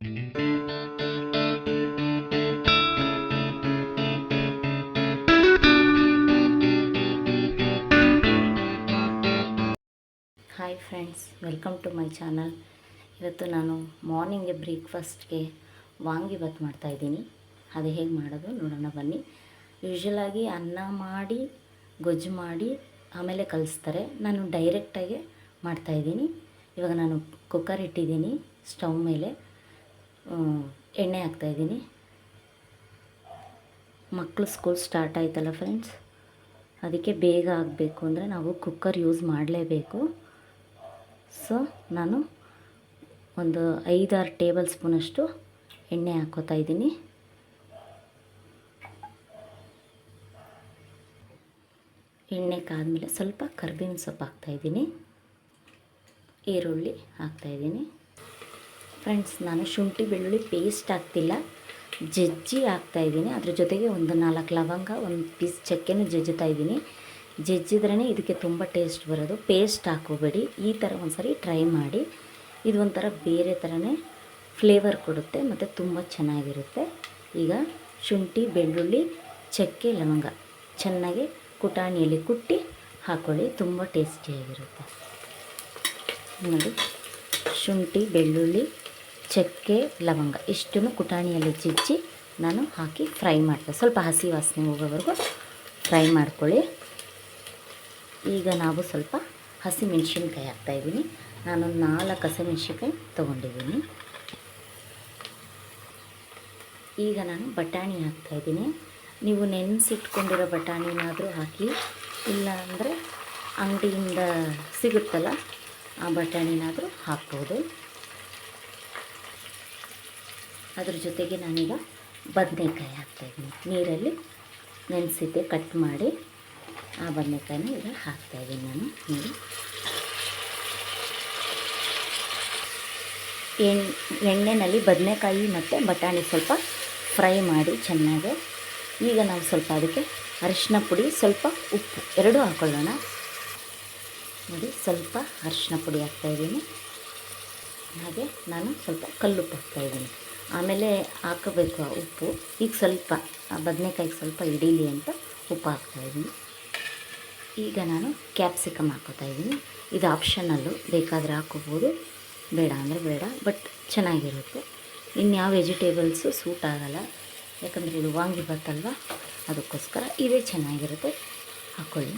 Hi friends welcome to my channel ಇವತ್ತು ನಾನು ಮಾರ್ನಿಂಗ್ಗೆ ಬ್ರೇಕ್ಫಾಸ್ಟ್ಗೆ ವಾಂಗಿಭಾತ್ ಮಾಡ್ತಾಯಿದ್ದೀನಿ ಅದು ಹೇಗೆ ಮಾಡೋದು ನೋಡೋಣ ಬನ್ನಿ. ಯೂಶ್ವಲಾಗಿ ಅನ್ನ ಮಾಡಿ, ಗೊಜ್ಜು ಮಾಡಿ, ಆಮೇಲೆ ಕಲಿಸ್ತಾರೆ. ನಾನು ಡೈರೆಕ್ಟಾಗಿ ಮಾಡ್ತಾಯಿದ್ದೀನಿ ಇವಾಗ ನಾನು ಕುಕ್ಕರ್ ಇಟ್ಟಿದ್ದೀನಿ ಸ್ಟವ್ ಮೇಲೆ. ಎಣ್ಣೆ ಹಾಕ್ತಾಯಿದ್ದೀನಿ ಮಕ್ಕಳು ಸ್ಕೂಲ್ ಸ್ಟಾರ್ಟ್ ಆಯ್ತಲ್ಲ ಫ್ರೆಂಡ್ಸ್ ಅದಕ್ಕೆ ಬೇಗ ಆಗಬೇಕು ಅಂದರೆ ನಾವು ಕುಕ್ಕರ್ ಯೂಸ್ ಮಾಡಲೇಬೇಕು. ಸೊ ನಾನು ಒಂದು ಐದಾರು ಟೇಬಲ್ ಸ್ಪೂನಷ್ಟು ಎಣ್ಣೆ ಹಾಕೋತಾ ಇದ್ದೀನಿ. ಎಣ್ಣೆ ಕಾದ್ಮೇಲೆ ಸ್ವಲ್ಪ ಕರ್ಬೇವಿನ ಸೊಪ್ಪು ಹಾಕ್ತಾಯಿದ್ದೀನಿ ಈರುಳ್ಳಿ ಹಾಕ್ತಾಯಿದ್ದೀನಿ ಫ್ರೆಂಡ್ಸ್ ನಾನು ಶುಂಠಿ, ಬೆಳ್ಳುಳ್ಳಿ ಪೇಸ್ಟ್ ಹಾಕ್ತಿಲ್ಲ ಜಜ್ಜಿ ಹಾಕ್ತಾಯಿದ್ದೀನಿ ಅದ್ರ ಜೊತೆಗೆ ಒಂದು ನಾಲ್ಕು ಲವಂಗ, ಒಂದು ಪೀಸ್ ಚಕ್ಕೆನೂ ಜಜ್ಜುತ್ತಾ ಇದ್ದೀನಿ. ಜಜ್ಜಿದ್ರೇ ಇದಕ್ಕೆ ತುಂಬ ಟೇಸ್ಟ್ ಬರೋದು. ಪೇಸ್ಟ್ ಹಾಕೋಬೇಡಿ. ಈ ಥರ ಒಂದ್ಸರಿ ಟ್ರೈ ಮಾಡಿ. ಇದು ಒಂಥರ ಬೇರೆ ಥರನೇ ಫ್ಲೇವರ್ ಕೊಡುತ್ತೆ ಮತ್ತು ತುಂಬ ಚೆನ್ನಾಗಿರುತ್ತೆ. ಈಗ ಶುಂಠಿ, ಬೆಳ್ಳುಳ್ಳಿ, ಚಕ್ಕೆ, ಲವಂಗ ಚೆನ್ನಾಗಿ ಕುಟಾಣಿಯಲ್ಲಿ ಕುಟ್ಟಿ ಹಾಕೊಳ್ಳಿ. ತುಂಬ ಟೇಸ್ಟಿಯಾಗಿರುತ್ತೆ ನೋಡಿ, ಶುಂಠಿ, ಬೆಳ್ಳುಳ್ಳಿ ಚಕ್ಕೆ, ಲವಂಗ ಇಷ್ಟನ್ನು ಕುಟಾಣಿಯಲ್ಲಿ ಜಜ್ಜಿ ನಾನು ಹಾಕಿ ಫ್ರೈ ಮಾಡ್ತೇನೆ. ಸ್ವಲ್ಪ ಹಸಿ ವಾಸನೆ ಹೋಗೋವರೆಗೂ ಫ್ರೈ ಮಾಡ್ಕೊಳ್ಳಿ. ಈಗ ನಾವು ಸ್ವಲ್ಪ ಹಸಿ ಮೆಣಸಿನ್ಕಾಯಿ ಹಾಕ್ತಾಯಿದ್ದೀನಿ ನಾನೊಂದು ನಾಲ್ಕು ಹಸಿ ಮೆಣಸಿನ್ಕಾಯಿ ತೊಗೊಂಡಿದ್ದೀನಿ. ಈಗ ನಾನು ಬಟಾಣಿ ಹಾಕ್ತಾಯಿದ್ದೀನಿ ನೀವು ನೆನೆಸಿಟ್ಕೊಂಡಿರೋ ಬಟಾಣಿನಾದರೂ ಹಾಕಿ ಇಲ್ಲ ಅಂದರೆ ಅಂಗಡಿಯಿಂದ ಸಿಗುತ್ತಲ್ಲ, ಆ ಬಟಾಣಿನಾದರೂ ಹಾಕ್ಬೋದು. ಅದ್ರ ಜೊತೆಗೆ ನಾನೀಗ ಬದನೆಕಾಯಿ ಹಾಕ್ತಾಯಿದ್ದೀನಿ. ನೀರಲ್ಲಿ ನೆನೆಸಿದ್ದೆ ಕಟ್ ಮಾಡಿ ಆ ಬದನೆಕಾಯಿನ ಈಗ ಹಾಕ್ತಾಯಿದ್ದೀನಿ ನಾನು. ನೋಡಿ. ಎಣ್ ಎಣ್ಣೆಯಲ್ಲಿ ಬದನೆಕಾಯಿ ಮತ್ತು ಬಟಾಣಿ ಸ್ವಲ್ಪ ಫ್ರೈ ಮಾಡಿ ಚೆನ್ನಾಗಿ. ಈಗ ನಾವು ಸ್ವಲ್ಪ ಅದಕ್ಕೆ ಅರಿಶಿನ ಪುಡಿ, ಸ್ವಲ್ಪ ಉಪ್ಪು ಎರಡೂ ಹಾಕ್ಕೊಳ್ಳೋಣ ನೋಡಿ, ಸ್ವಲ್ಪ ಅರಿಶಿನ ಪುಡಿ ಹಾಕ್ತಾಯಿದ್ದೀನಿ. ಹಾಗೆ ನಾನು ಸ್ವಲ್ಪ ಕಲ್ಲುಪ್ಪು ಹಾಕ್ತಾಯಿದ್ದೀನಿ. ಆಮೇಲೆ ಹಾಕಬೇಕು ಆ ಉಪ್ಪು. ಈಗ ಸ್ವಲ್ಪ, ಆ ಬದನೆಕಾಯಿಗೆ ಸ್ವಲ್ಪ ಹಿಡೀಲಿ ಅಂತ ಉಪ್ಪು ಹಾಕ್ತಾಯಿದ್ದೀನಿ ಈಗ ನಾನು ಕ್ಯಾಪ್ಸಿಕಮ್ ಹಾಕೋತಾ ಇದ್ದೀನಿ. ಇದು ಆಪ್ಷನಲ್ಲು, ಬೇಕಾದರೆ ಹಾಕೋಬೋದು. ಬೇಡ ಅಂದರೆ ಬೇಡ, ಬಟ್ ಚೆನ್ನಾಗಿರುತ್ತೆ. ಇನ್ಯಾವ ವೆಜಿಟೇಬಲ್ಸು ಸೂಟ್ ಆಗೋಲ್ಲ. ಯಾಕಂದರೆ ಇದು ವಾಂಗಿ ಬತ್ತಲ್ವ? ಅದಕ್ಕೋಸ್ಕರ ಇದೇ ಚೆನ್ನಾಗಿರುತ್ತೆ. ಹಾಕ್ಕೊಳ್ಳಿ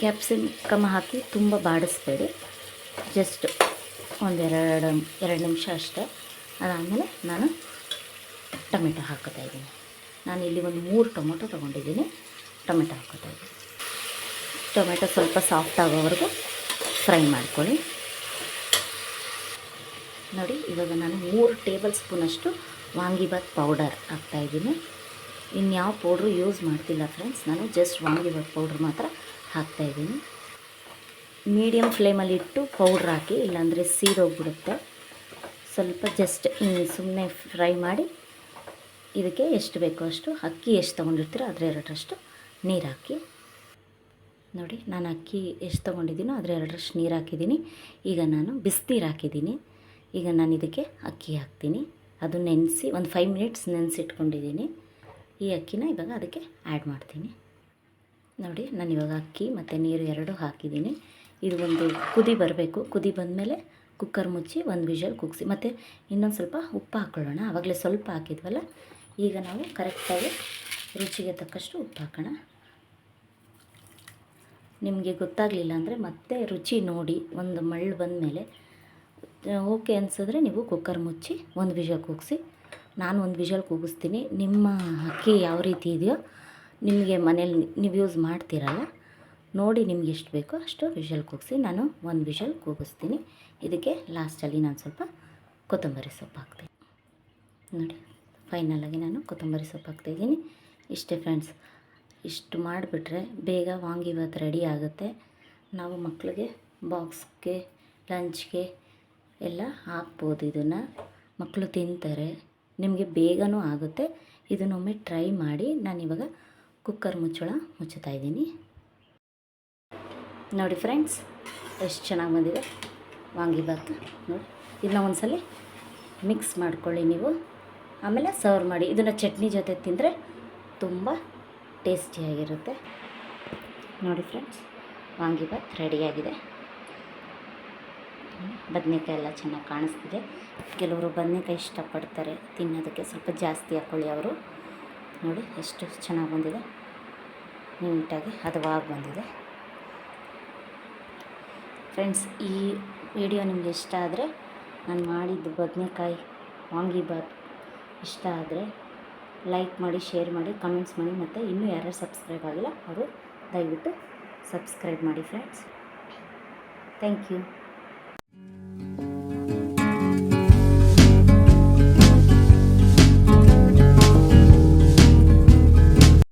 ಕ್ಯಾಪ್ಸಿಕಮ್ ಹಾಕಿ ತುಂಬ ಬಾಡಿಸ್ಬೇಡಿ. ಜಸ್ಟ್ ಒಂದೆರಡು, ಎರಡು ನಿಮಿಷ ಅಷ್ಟೇ. ಅದಾದಮೇಲೆ ನಾನು ಟೊಮೆಟೊ ಹಾಕೋತಾ ಇದ್ದೀನಿ. ನಾನು ಇಲ್ಲಿ ಒಂದು ಮೂರು ಟೊಮೆಟೊ ತೊಗೊಂಡಿದ್ದೀನಿ. ಟೊಮೆಟೊ ಹಾಕೋತಾ ಇದ್ದೀನಿ. ಟೊಮೆಟೊ ಸ್ವಲ್ಪ ಸಾಫ್ಟ್ ಆಗೋವರೆಗೂ ಫ್ರೈ ಮಾಡ್ಕೊಳ್ಳಿ. ನೋಡಿ, ಇವಾಗ ನಾನು ಮೂರು ಟೇಬಲ್ ಸ್ಪೂನಷ್ಟು ವಾಂಗಿಬಾತ್ ಪೌಡರ್ ಹಾಕ್ತಾಯಿದ್ದೀನಿ ಇನ್ಯಾವ ಪೌಡ್ರು ಯೂಸ್ ಮಾಡ್ತಿಲ್ಲ ಫ್ರೆಂಡ್ಸ್, ನಾನು ಜಸ್ಟ್ ವಾಂಗಿಬಾತ್ ಪೌಡ್ರ್ ಮಾತ್ರ ಹಾಕ್ತಾಯಿದ್ದೀನಿ ಮೀಡಿಯಮ್ ಫ್ಲೇಮಲ್ಲಿ ಇಟ್ಟು ಪೌಡ್ರ್ ಹಾಕಿ, ಇಲ್ಲಾಂದರೆ ಸೀದೋಗ್ಬಿಡುತ್ತೆ. ಸ್ವಲ್ಪ ಜಸ್ಟ್ ಸುಮ್ಮನೆ ಫ್ರೈ ಮಾಡಿ ಇದಕ್ಕೆ ಎಷ್ಟು ಬೇಕೋ ಅಷ್ಟು ಅಕ್ಕಿ ಎಷ್ಟು ತೊಗೊಂಡಿರ್ತೀರೋ ಅದರ ಎರಡರಷ್ಟು ನೀರು ಹಾಕಿ. ನೋಡಿ, ನಾನು ಅಕ್ಕಿ ಎಷ್ಟು ತೊಗೊಂಡಿದ್ದೀನೋ ಅದರ ಎರಡರಷ್ಟು ನೀರು ಹಾಕಿದ್ದೀನಿ. ಈಗ ನಾನು ಬಿಸಿನೀರು ಹಾಕಿದ್ದೀನಿ. ಈಗ ನಾನು ಇದಕ್ಕೆ ಅಕ್ಕಿ ಹಾಕ್ತೀನಿ. ಅದು ನೆನೆಸಿ ಒಂದು ಫೈವ್ ಮಿನಿಟ್ಸ್ ನೆನೆಸಿಟ್ಕೊಂಡಿದ್ದೀನಿ. ಈ ಅಕ್ಕಿನ ಇವಾಗ ಅದಕ್ಕೆ ಆ್ಯಡ್ ಮಾಡ್ತೀನಿ. ನೋಡಿ ನಾನು ಇವಾಗ ಅಕ್ಕಿ ಮತ್ತು ನೀರು ಎರಡು ಹಾಕಿದ್ದೀನಿ. ಇದು ಒಂದು ಕುದಿ ಬರಬೇಕು. ಕುದಿ ಬಂದಮೇಲೆ ಕುಕ್ಕರ್ ಮುಚ್ಚಿ ಒಂದು ವಿಷಲ್ ಕುಗ್ಸಿ. ಮತ್ತು ಇನ್ನೊಂದು ಸ್ವಲ್ಪ ಉಪ್ಪು ಹಾಕ್ಕೊಳ್ಳೋಣ ಆವಾಗಲೇ ಸ್ವಲ್ಪ ಹಾಕಿದ್ವಲ್ಲ? ಈಗ ನಾವು ಕರೆಕ್ಟಾಗಿ ರುಚಿಗೆ ತಕ್ಕಷ್ಟು ಉಪ್ಪು ಹಾಕೋಣ. ನಿಮಗೆ ಗೊತ್ತಾಗಲಿಲ್ಲ ಅಂದರೆ ಮತ್ತೆ ರುಚಿ ನೋಡಿ. ಒಂದು ಮಳ್ಳು ಬಂದಮೇಲೆ, ಓಕೆ ಅನಿಸಿದ್ರೆ ನೀವು ಕುಕ್ಕರ್ ಮುಚ್ಚಿ ಒಂದು ವಿಷಲ್ ಕೂಗಿಸಿ. ನಾನು ಒಂದು ವಿಷಲ್ ಕೂಗಿಸ್ತೀನಿ. ನಿಮ್ಮ ಅಕ್ಕಿ ಯಾವ ರೀತಿ ಇದೆಯೋ, ನಿಮಗೆ ಮನೇಲಿ ನೀವು ಯೂಸ್ ಮಾಡ್ತೀರಲ್ಲ ನೋಡಿ ನಿಮ್ಗೆ ಎಷ್ಟು ಬೇಕೋ ಅಷ್ಟು ವಿಷಲ್ ಕೂಗಿಸಿ ನಾನು ಒಂದು ವಿಷಲ್ ಕೂಗಿಸ್ತೀನಿ. ಇದಕ್ಕೆ ಲಾಸ್ಟಲ್ಲಿ ನಾನು ಸ್ವಲ್ಪ ಕೊತ್ತಂಬರಿ ಸೊಪ್ಪು ಹಾಕ್ತೀನಿ. ನೋಡಿ ಫೈನಲಾಗಿ ನಾನು ಕೊತ್ತಂಬರಿ ಸೊಪ್ಪು ಹಾಕ್ತಾಯಿದ್ದೀನಿ ಇಷ್ಟೇ ಫ್ರೆಂಡ್ಸ್ ಇಷ್ಟು ಮಾಡಿಬಿಟ್ರೆ ಬೇಗ ವಾಂಗಿಭಾತ್ ರೆಡಿ ಆಗುತ್ತೆ. ನಾವು ಮಕ್ಕಳಿಗೆ ಬಾಕ್ಸ್ಗೆ ಲಂಚ್ಗೆ ಎಲ್ಲ ಹಾಕ್ಬೋದು ಇದನ್ನು. ಮಕ್ಕಳು ತಿಂತಾರೆ, ನಿಮಗೆ ಬೇಗನೂ ಆಗುತ್ತೆ. ಇದನ್ನೊಮ್ಮೆ ಟ್ರೈ ಮಾಡಿ ನಾನಿವಾಗ ಕುಕ್ಕರ್ ಮುಚ್ಚಳ ಮುಚ್ಚುತ್ತಾ ಇದ್ದೀನಿ. ನೋಡಿ ಫ್ರೆಂಡ್ಸ್, ಎಷ್ಟು ಚೆನ್ನಾಗಿ ಬಂದಿದೆ. ವಾಂಗಿಭಾತ್ ನೋಡಿ. ಇದನ್ನ ಒಂದ್ಸಲ ಮಿಕ್ಸ್ ಮಾಡ್ಕೊಳ್ಳಿ ನೀವು. ಆಮೇಲೆ ಸರ್ವ್ ಮಾಡಿ. ಇದನ್ನು ಚಟ್ನಿ ಜೊತೆ ತಿಂದರೆ ತುಂಬ ಟೇಸ್ಟಿಯಾಗಿರುತ್ತೆ ನೋಡಿ ಫ್ರೆಂಡ್ಸ್ ವಾಂಗಿಬಾತ್ ರೆಡಿಯಾಗಿದೆ ಬದನೇಕಾಯಿ ಎಲ್ಲ ಚೆನ್ನಾಗಿ ಕಾಣಿಸ್ತಿದೆ. ಕೆಲವರು ಬದನೇಕಾಯಿ ಇಷ್ಟಪಡ್ತಾರೆ ತಿನ್ನೋದಕ್ಕೆ. ಸ್ವಲ್ಪ ಜಾಸ್ತಿ ಹಾಕ್ಕೊಳ್ಳಿ ಅವರು. ನೋಡಿ, ಎಷ್ಟು ಚೆನ್ನಾಗಿ ಬಂದಿದೆ. ನೀಟಾಗಿ ಹದವಾಗಿ ಬಂದಿದೆ. ಫ್ರೆಂಡ್ಸ್, ಈ ವಿಡಿಯೋ ನಿಮಗೆ ಇಷ್ಟ ಆದರೆ ನಾನು ಮಾಡಿದ್ದು ಬದನೇಕಾಯಿ ವಾಂಗಿಬಾತ್ ಇಷ್ಟ ಆದರೆ ಲೈಕ್ ಮಾಡಿ, ಶೇರ್ ಮಾಡಿ, ಕಮೆಂಟ್ಸ್ ಮಾಡಿ ಮತ್ತು ಇನ್ನೂ ಯಾರ್ಯಾರು ಸಬ್ಸ್ಕ್ರೈಬ್ ಆಗಿಲ್ಲ ಅವರು ದಯವಿಟ್ಟು ಸಬ್ಸ್ಕ್ರೈಬ್ ಮಾಡಿ ಫ್ರೆಂಡ್ಸ್. Thank you.